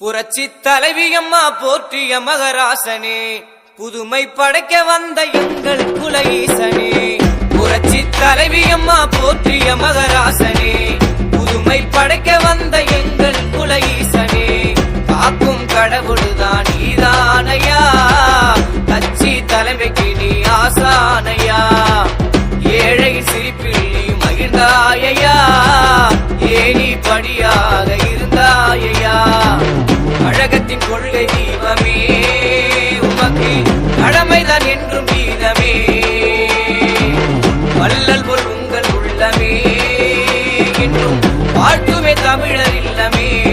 புரட்சி தலைவியம்மா போற்றிய மகராசனே புதுமை படைக்க வந்த எங்கள் குல புரட்சி தலைவியம்மா போற்றிய மகராசனே புதுமை படைக்க வந்த எங்கள் குல காக்கும் கடவுளுதான் நீதானையா கொள்கை தீபமே. உமக்கு கடமைதான் என்றும் கீதமே வல்லல் போல் உங்கள் உள்ளமே. என்றும் வாழ்த்துமே தமிழர் இல்லமே.